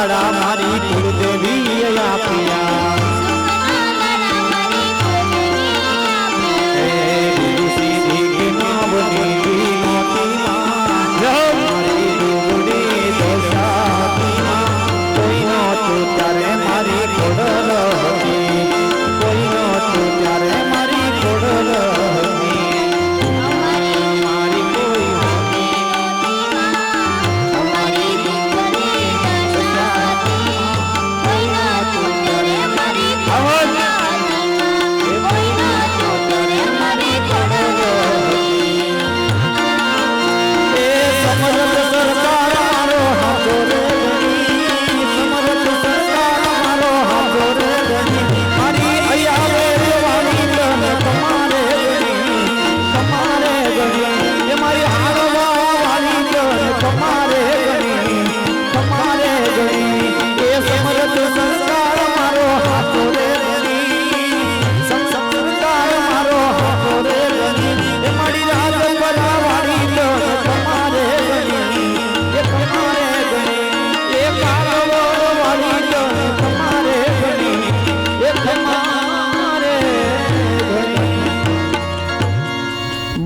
દાડા મારી કુળદેવી આપ્યા સીધી કિનાવની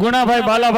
ગુણાભાઈ બાલાભાઈ